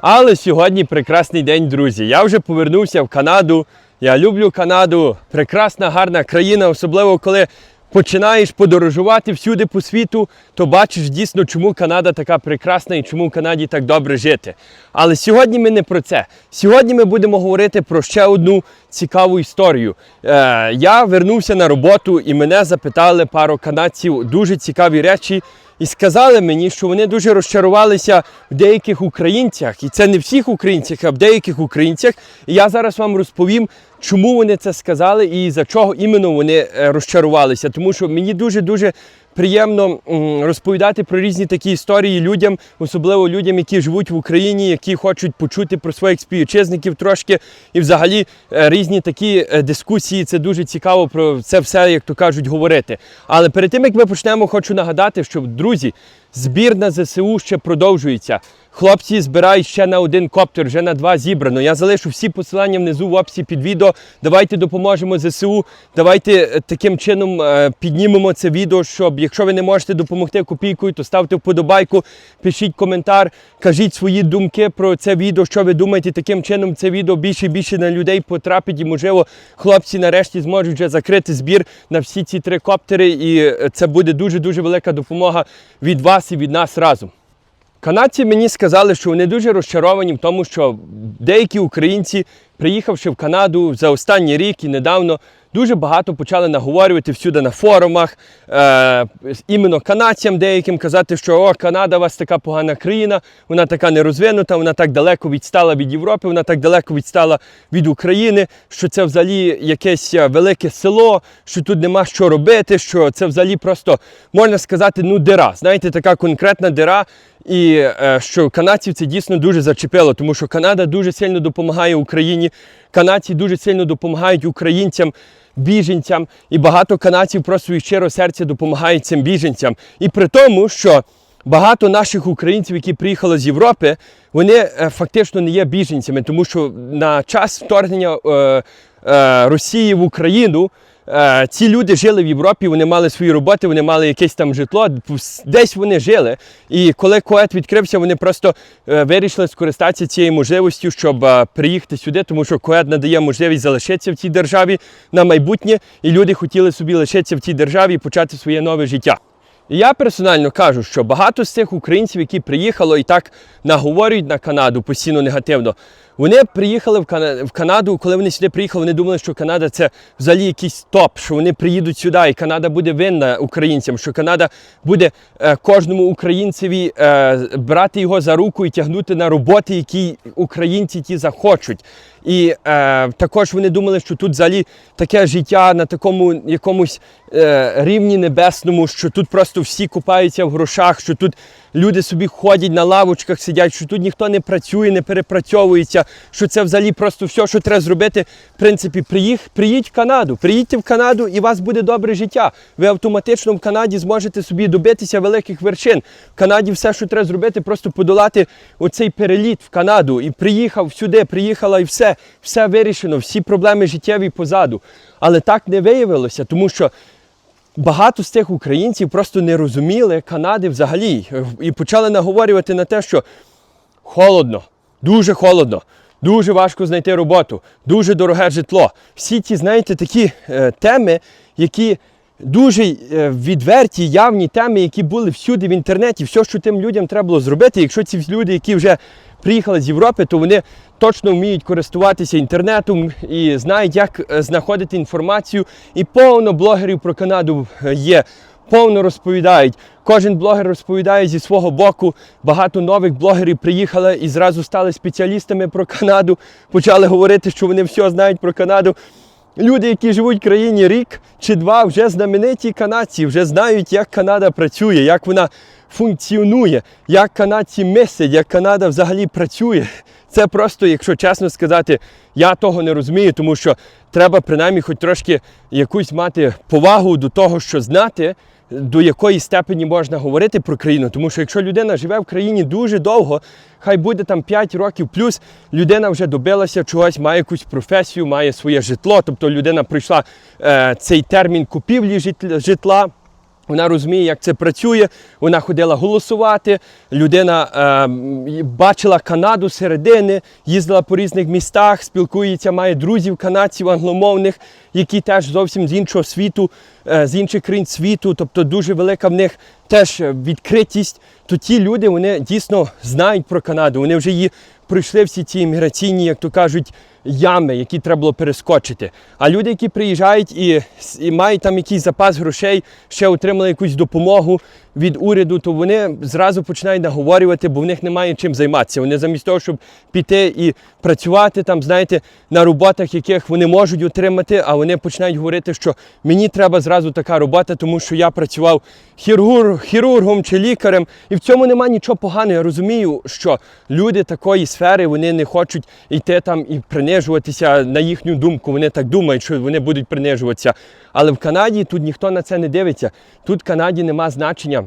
Але сьогодні прекрасний день, друзі. Я вже повернувся в Канаду. Я люблю Канаду. Прекрасна, гарна країна, особливо коли починаєш подорожувати всюди по світу, то бачиш дійсно, чому Канада така прекрасна і чому в Канаді так добре жити. Але сьогодні ми не про це. Сьогодні ми будемо говорити про ще одну цікаву історію. Е, я вернувся на роботу і мене запитали пару канадців дуже цікаві речі. І сказали мені, що вони дуже розчарувалися в деяких українцях, і це не всіх українцях, а в деяких українцях. І я зараз вам розповім, чому вони це сказали і за чого іменно вони е, розчарувалися. Тому що мені дуже дуже приємно розповідати про різні такі історії людям, особливо людям, які живуть в Україні, які хочуть почути про своїх співвітчизників трошки. І взагалі е, різні такі е, дискусії. Це дуже цікаво про це все, як то кажуть, говорити. Але перед тим як ми почнемо, хочу нагадати, що друзі, збір на ЗСУ ще продовжується. Хлопці збирають ще на один коптер, вже на два зібрано. Я залишу всі посилання внизу в описі під відео. Давайте допоможемо ЗСУ. Давайте е, таким чином е, піднімемо це відео, щоб якщо ви не можете допомогти копійкою, то ставте вподобайку, пишіть коментар, кажіть свої думки про це відео, що ви думаєте. Таким чином це відео більше і більше на людей потрапить, і можливо хлопці нарешті зможуть вже закрити збір на всі ці три коптери. І е, це буде дуже дуже велика допомога від вас і від нас разом. Канадці мені сказали, що вони дуже розчаровані в тому, що деякі українці, приїхавши в Канаду за останній рік і недавно, дуже багато почали наговорювати всюди на форумах, е, іменно канадцям деяким казати, що о, Канада у вас така погана країна, вона така нерозвинута, вона так далеко відстала від Європи, вона так далеко відстала від України, що це взагалі якесь е, велике село, що тут нема що робити, що це взагалі просто можна сказати, ну дира. Знаєте, така конкретна дира. І е, що канадців це дійсно дуже зачепило, тому що Канада дуже сильно допомагає Україні. Канадці дуже сильно допомагають українцям, біженцям, і багато канадців просто від щиро серця допомагають цим біженцям. І при тому, що багато наших українців, які приїхали з Європи, вони е, фактично не є біженцями, тому що на час вторгнення е, Росії в Україну. Е, Ці люди жили в Європі, вони мали свої роботи, вони мали якесь там житло, десь вони жили. І коли Коет відкрився, вони просто е, вирішили скористатися цією можливістю, щоб е, приїхати сюди, тому що Коет надає можливість залишитися в цій державі на майбутнє, і люди хотіли собі лишитися в цій державі і почати своє нове життя. Я персонально кажу, що багато з цих українців, які приїхали і так наговорюють на Канаду постійно негативно, вони приїхали в, Кана... в Канаду, коли вони сюди приїхали, вони думали, що Канада це взагалі якийсь топ, що вони приїдуть сюди, і Канада буде винна українцям, що Канада буде е, кожному українцеві е, брати його за руку і тягнути на роботи, які українці ті захочуть. І е, також вони думали, що тут взагалі таке життя на такому якомусь е, рівні небесному, що тут просто всі купаються в грошах, що тут люди собі ходять на лавочках, сидять, що тут ніхто не працює, не перепрацьовується, що це взагалі просто все, що треба зробити. В принципі, приїх, приїдь в Канаду, приїдьте в Канаду і у вас буде добре життя. Ви автоматично в Канаді зможете собі добитися великих вершин. В Канаді все, що треба зробити, просто подолати оцей переліт в Канаду. І приїхав сюди, приїхала і все, все вирішено, всі проблеми життєві позаду. Але так не виявилося, тому що багато з тих українців просто не розуміли Канади взагалі і почали наговорювати на те, що холодно, дуже холодно, дуже важко знайти роботу, дуже дороге житло. Всі ті, знаєте, такі е, теми, які дуже е, відверті, явні теми, які були всюди в інтернеті, все, що тим людям треба було зробити. Якщо ці люди, які вже приїхали з Європи, то вони точно вміють користуватися інтернетом і знають, як е, знаходити інформацію. І повно блогерів про Канаду е, є. Повно розповідають. Кожен блогер розповідає зі свого боку. Багато нових блогерів приїхали і зразу стали спеціалістами про Канаду. Почали говорити, що вони все знають про Канаду. Люди, які живуть в країні рік чи два, вже знамениті канадці, вже знають, як Канада працює, як вона функціонує, як канадці мислять, як Канада взагалі працює. Це просто, якщо чесно сказати, я того не розумію, тому що треба принаймні хоч трошки якусь мати повагу до того, що знати, до якої степені можна говорити про країну. Тому що якщо людина живе в країні дуже довго, хай буде там 5 років плюс, людина вже добилася чогось, має якусь професію, має своє житло, тобто людина пройшла е, цей термін купівлі житла. Вона розуміє, як це працює. Вона ходила голосувати. Людина е, бачила Канаду середини, їздила по різних містах, спілкується, має друзів канадців англомовних, які теж зовсім з іншого світу, е, з інших країн світу. Тобто дуже велика в них теж відкритість. То ті люди вони дійсно знають про Канаду. Вони вже її пройшли всі ці імміграційні, як то кажуть, ями, які треба було перескочити. А люди, які приїжджають і, і мають там якийсь запас грошей, ще отримали якусь допомогу від уряду, то вони зразу починають наговорювати, бо в них немає чим займатися. Вони замість того, щоб піти і працювати там, знаєте, на роботах, яких вони можуть отримати, а вони починають говорити, що мені треба зразу така робота, тому що я працював хірург, хірургом чи лікарем. І в цьому немає нічого поганого. Я розумію, що люди такої сфери вони не хочуть йти там і принижуватися на їхню думку. Вони так думають, що вони будуть принижуватися. Але в Канаді тут ніхто на це не дивиться. Тут в Канаді нема значення.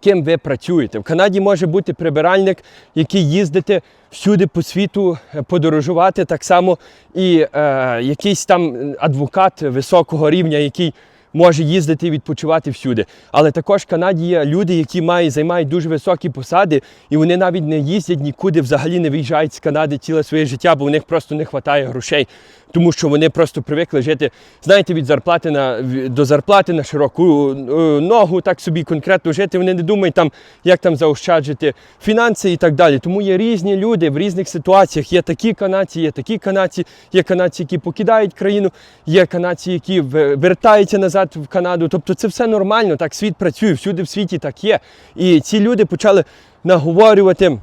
Ким ви працюєте? В Канаді може бути прибиральник, який їздите всюди по світу, е, подорожувати так само, і е, якийсь там адвокат високого рівня, який може їздити і відпочивати всюди. Але також в Канаді є люди, які мають, займають дуже високі посади, і вони навіть не їздять нікуди, взагалі не виїжджають з Канади ціле своє життя, бо у них просто не вистачає грошей, тому що вони просто привикли жити, знаєте, від зарплати на до зарплати на широку е, ногу, так собі конкретно жити. Вони не думають там, як там заощаджити фінанси і так далі. Тому є різні люди в різних ситуаціях. Є такі канадці, є такі канадці, є канадці, які покидають країну, є канадці, які вертаються назад в Канаду. Тобто це все нормально, так світ працює, всюди в світі так є. І ці люди почали наговорювати.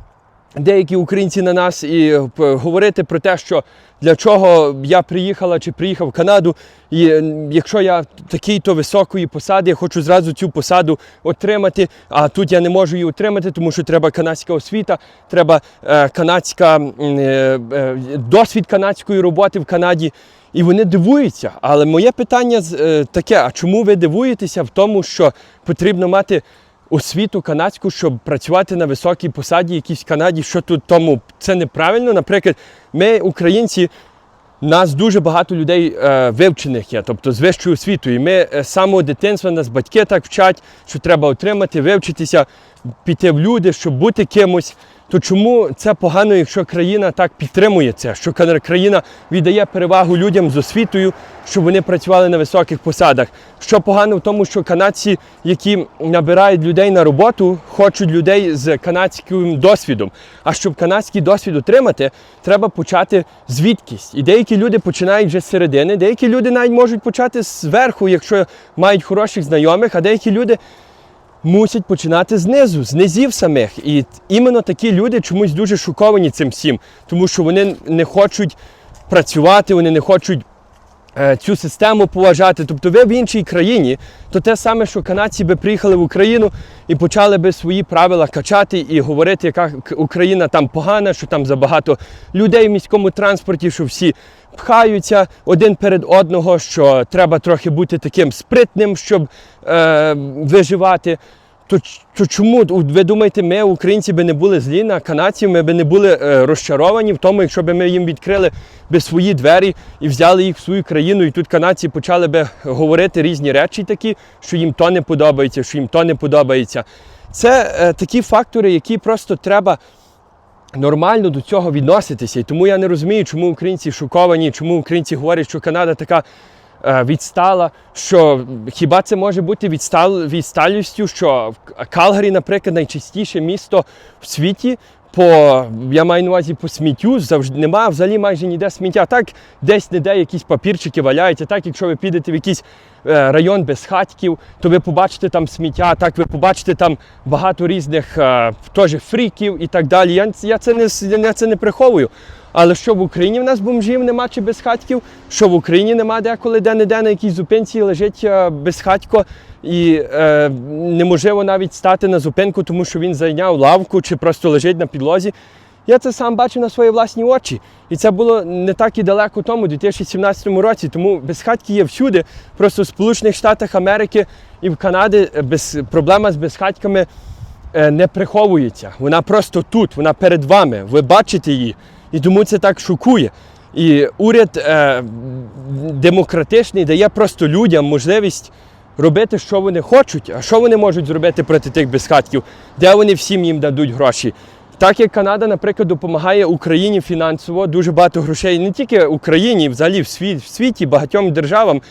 Деякі українці на нас і е, говорити про те, що для чого я приїхала чи приїхав в Канаду, і е, якщо я такий-то високої посади, я хочу зразу цю посаду отримати, а тут я не можу її отримати, тому що треба канадська освіта, треба е, канадська досвід канадської роботи в Канаді. І вони дивуються. Але моє питання е, таке: а чому ви дивуєтеся в тому, що потрібно мати освіту канадську, щоб працювати на високій посаді якійсь в Канаді, що тут тому це неправильно. Наприклад, ми, українці, нас дуже багато людей е, вивчених є, тобто з вищою освітою. І ми е, з самого дитинства нас батьки так вчать, що треба отримати, вивчитися, піти в люди, щоб бути кимось. То чому це погано, якщо країна так підтримує це, що кра- країна віддає перевагу людям з освітою, щоб вони працювали на високих посадах? Що погано в тому, що канадці, які набирають людей на роботу, хочуть людей з канадським досвідом. А щоб канадський досвід отримати, треба почати звідкись. І деякі люди починають вже з середини, деякі люди навіть можуть почати зверху, якщо мають хороших знайомих, а деякі люди мусять починати знизу, з низів самих. І іменно такі люди чомусь дуже шоковані цим всім, тому що вони не хочуть працювати, вони не хочуть. Е, Цю систему поважати, тобто ви в іншій країні, то те саме, що канадці би приїхали в Україну і почали би свої правила качати і говорити, яка Україна там погана, що там забагато людей в міському транспорті, що всі пхаються один перед одного, що треба трохи бути таким спритним, щоб е, виживати. То, то чому ви думаєте, ми, українці, би не були злі на канадців, ми би не були е, розчаровані в тому, якщо б ми їм відкрили би свої двері і взяли їх в свою країну, і тут канадці почали би говорити різні речі такі, що їм то не подобається, що їм то не подобається. Це е, такі фактори, які просто треба нормально до цього відноситися. І тому я не розумію, чому українці шоковані, чому українці говорять, що Канада така відстала. Що хіба це може бути відстал, відсталістю, що Калгарі, наприклад, найчистіше місто в світі. По я маю на увазі по сміттю завжди немає взагалі майже ніде сміття. Так, десь не якісь папірчики валяються. Так, якщо ви підете в якийсь е, район без хатків, то ви побачите там сміття. Так, ви побачите там багато різних е, теж фріків і так далі. Я, я це не я це не приховую. Але що в Україні в нас бомжів нема чи безхатьків, що в Україні нема деколи де-не-де на якійсь зупинці лежить е, безхатько і е, неможливо навіть стати на зупинку, тому що він зайняв лавку чи просто лежить на підлозі. Я це сам бачив на свої власні очі. І це було не так і далеко тому, у 2017 році. Тому безхатьки є всюди. Просто в Сполучених Штатах Америки і в Канаді без, проблема з безхатьками е, не приховується. Вона просто тут, вона перед вами. Ви бачите її. І тому це так шокує. І уряд е, демократичний дає просто людям можливість робити, що вони хочуть, а що вони можуть зробити проти тих безхатків, де вони всім їм дадуть гроші. Так як Канада, наприклад, допомагає Україні фінансово, дуже багато грошей не тільки Україні, взагалі в світ- в світі, багатьом державам,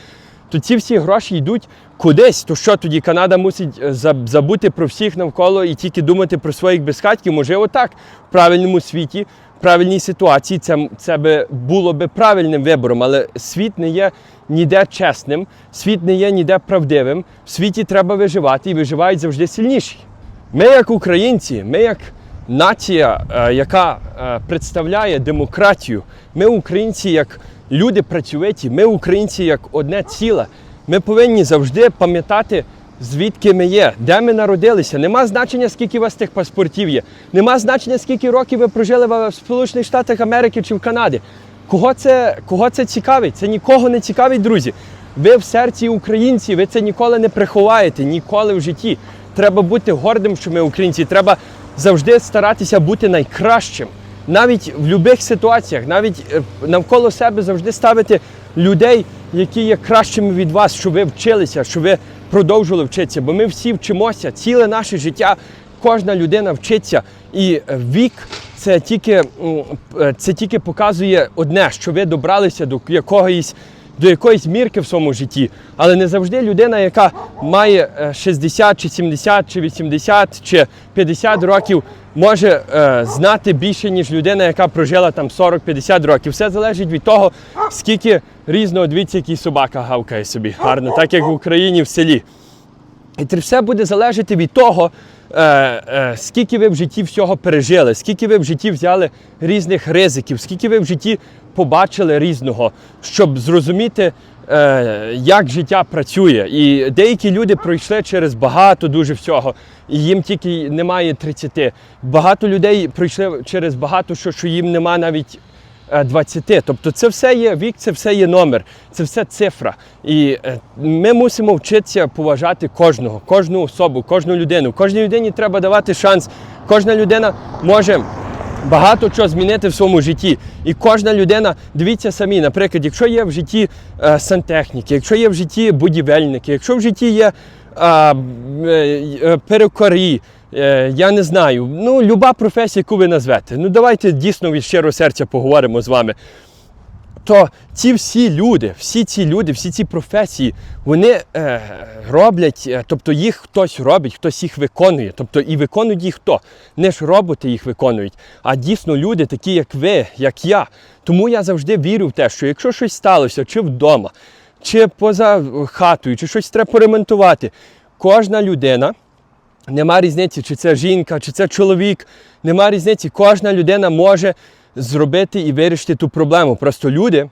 то ці всі гроші йдуть кудись. То що тоді Канада мусить е, забути про всіх навколо і тільки думати про своїх безхатків? Можливо, так в правильному світі, правильній ситуації це, це би було би правильним вибором, але світ не є ніде чесним, світ не є ніде правдивим. В світі треба виживати і виживають завжди сильніші. Ми, як українці, ми як нація, е, яка е, представляє демократію, ми українці як люди працьовиті, ми українці як одне ціле. Ми повинні завжди пам'ятати, звідки ми є, де ми народилися. Нема значення, скільки у вас тих паспортів є. Нема значення, скільки років ви прожили в Сполучених Штатах Америки чи в Канаді. Кого це, кого це цікавить? Це нікого не цікавить, друзі. Ви в серці українці, ви це ніколи не приховаєте, ніколи в житті. Треба бути гордим, що ми українці. Треба завжди старатися бути найкращим. Навіть в будь-яких ситуаціях, навіть е, навколо себе завжди ставити людей, які є кращими від вас, щоб ви вчилися, щоб ви продовжували вчитися. Бо ми всі вчимося, ціле наше життя, кожна людина вчиться. І е, вік це тільки, е, це тільки показує одне, що ви добралися до якогось до якоїсь мірки в своєму житті, але не завжди людина, яка має е, 60 чи 70 чи 80 чи 50 років, може е, знати більше, ніж людина, яка прожила там 40-50 років. Все залежить від того, скільки різного дивіться, який собака гавкає собі гарно, так як в Україні в селі. І це все буде залежати від того, е, е, скільки ви в житті всього пережили, скільки ви в житті взяли різних ризиків, скільки ви в житті побачили різного, щоб зрозуміти, е, як життя працює. І деякі люди пройшли через багато дуже всього, і їм тільки немає 30. Багато людей пройшли через багато що, що їм нема навіть е, 20. Тобто це все є вік, це все є номер, це все цифра. І е, ми мусимо вчитися поважати кожного, кожну особу, кожну людину. Кожній людині треба давати шанс. Кожна людина може. Багато чого змінити в своєму житті. І кожна людина, дивіться самі, наприклад, якщо є в житті е, сантехніки, якщо є в житті будівельники, якщо в житті є е, е, перукарі, е, я не знаю, ну, люба професія, яку ви назвете. Ну давайте дійсно від щирого серця поговоримо з вами. То ці всі люди, всі ці люди, всі ці професії, вони е, роблять, е, тобто їх хтось робить, хтось їх виконує. Тобто і виконують їх хто? Не ж роботи їх виконують, а дійсно люди, такі як ви, як я. Тому я завжди вірю в те, що якщо щось сталося, чи вдома, чи поза хатою, чи щось треба поремонтувати, кожна людина. Нема різниці, чи це жінка, чи це чоловік. Нема різниці. Кожна людина може зробити і вирішити ту проблему. Просто люди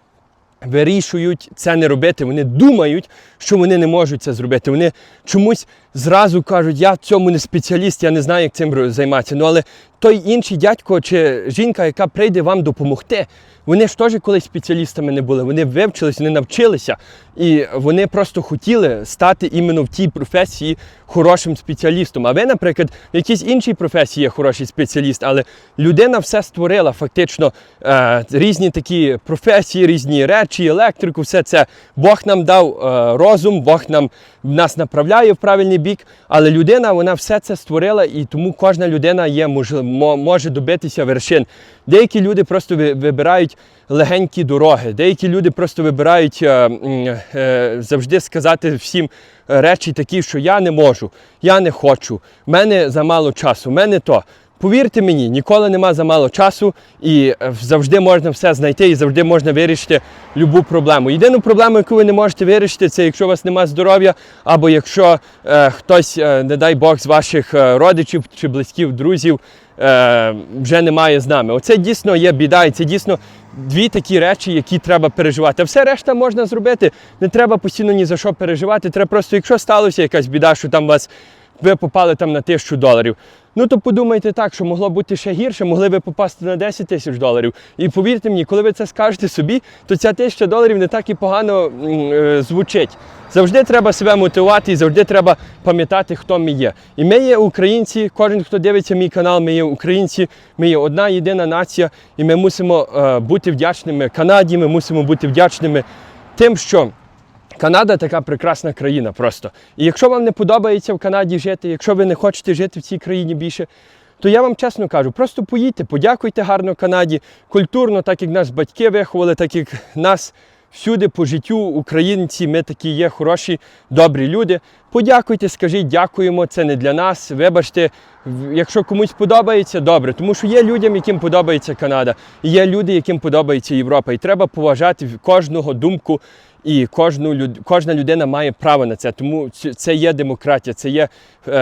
вирішують це не робити. Вони думають, що вони не можуть це зробити. Вони чомусь зразу кажуть, я в цьому не спеціаліст, я не знаю, як цим займатися. Ну але той інший дядько чи жінка, яка прийде вам допомогти, вони ж теж колись спеціалістами не були. Вони вивчились, вони навчилися, і вони просто хотіли стати іменно в тій професії хорошим спеціалістом. А ви, наприклад, в якійсь іншій професії є хороший спеціаліст, але людина все створила фактично е, різні такі професії, різні речі, електрику, все це. Бог нам дав е, розум, Бог нам нас направляє в правильний бік, але людина вона все це створила, і тому кожна людина є мож, може добитися вершин. Деякі люди просто вибирають легенькі дороги, деякі люди просто вибирають е, е, завжди сказати всім речі такі, що я не можу, я не хочу, в мене замало часу, в мене то. Повірте мені, ніколи нема замало часу і е, завжди можна все знайти і завжди можна вирішити любу проблему. Єдину проблему, яку ви не можете вирішити, це якщо у вас немає здоров'я, або якщо е, хтось, е, не дай Бог, з ваших е, родичів чи близьких друзів е, вже немає з нами. Оце дійсно є біда, і це дійсно дві такі речі, які треба переживати. А все решта можна зробити. Не треба постійно ні за що переживати. Треба просто, якщо сталося якась біда, що там вас ви попали там на тисячу доларів. Ну то подумайте так, що могло бути ще гірше, могли ви попасти на 10 тисяч доларів. І повірте мені, коли ви це скажете собі, то ця тисяча доларів не так і погано е, звучить. Завжди треба себе мотивувати і завжди треба пам'ятати, хто ми є. І ми є українці, кожен, хто дивиться мій канал, ми є українці, ми є одна єдина нація, і ми мусимо е, бути вдячними Канаді, ми мусимо бути вдячними тим, що Канада така прекрасна країна просто. І якщо вам не подобається в Канаді жити, якщо ви не хочете жити в цій країні більше, то я вам чесно кажу, просто поїдьте, подякуйте гарно Канаді, культурно, так як нас батьки виховали, так як нас всюди по життю, українці, ми такі є хороші, добрі люди. Подякуйте, скажіть, дякуємо, це не для нас. Вибачте, якщо комусь подобається, добре. Тому що є людям, яким подобається Канада, і є люди, яким подобається Європа. І треба поважати кожного думку. І кожну люд... кожна людина має право на це. Тому це є демократія, це є е,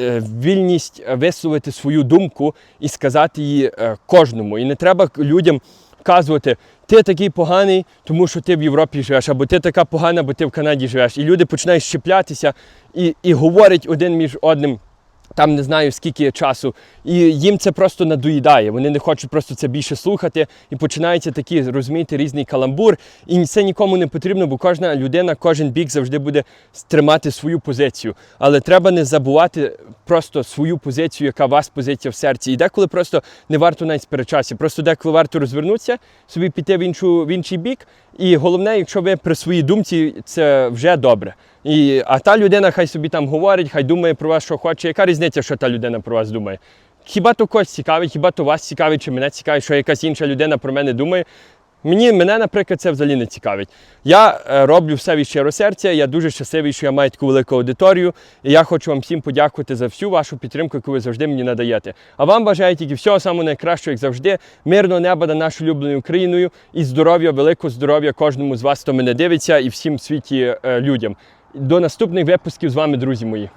е, вільність висловити свою думку і сказати її е, кожному. І не треба людям вказувати, ти такий поганий, тому що ти в Європі живеш, або ти така погана, бо ти в Канаді живеш. І люди починають щеплятися і, і говорять один між одним. Там не знаю скільки часу, і їм це просто надоїдає. Вони не хочуть просто це більше слухати, і починається такий, розумієте, різний каламбур. І це нікому не потрібно, бо кожна людина, кожен бік завжди буде тримати свою позицію. Але треба не забувати просто свою позицію, яка у вас позиція в серці. І деколи просто не варто навіть сперечатися. Просто деколи варто розвернутися, собі піти в іншу в інший бік. І головне, якщо ви при своїй думці, це вже добре. І, а та людина хай собі там говорить, хай думає про вас, що хоче. Яка різниця, що та людина про вас думає? Хіба то когось цікавить, хіба то вас цікавить, чи мене цікавить, що якась інша людина про мене думає. Мені, мене, наприклад, це взагалі не цікавить. Я е, роблю все від щиро серця, я дуже щасливий, що я маю таку велику аудиторію. І я хочу вам всім подякувати за всю вашу підтримку, яку ви завжди мені надаєте. А вам бажаю тільки всього самого найкращого, як завжди, мирного неба над нашою улюбленою Україною і здоров'я, великого здоров'я кожному з вас, хто мене дивиться, і всім в світі е, людям. До наступних випусків з вами, друзі мої.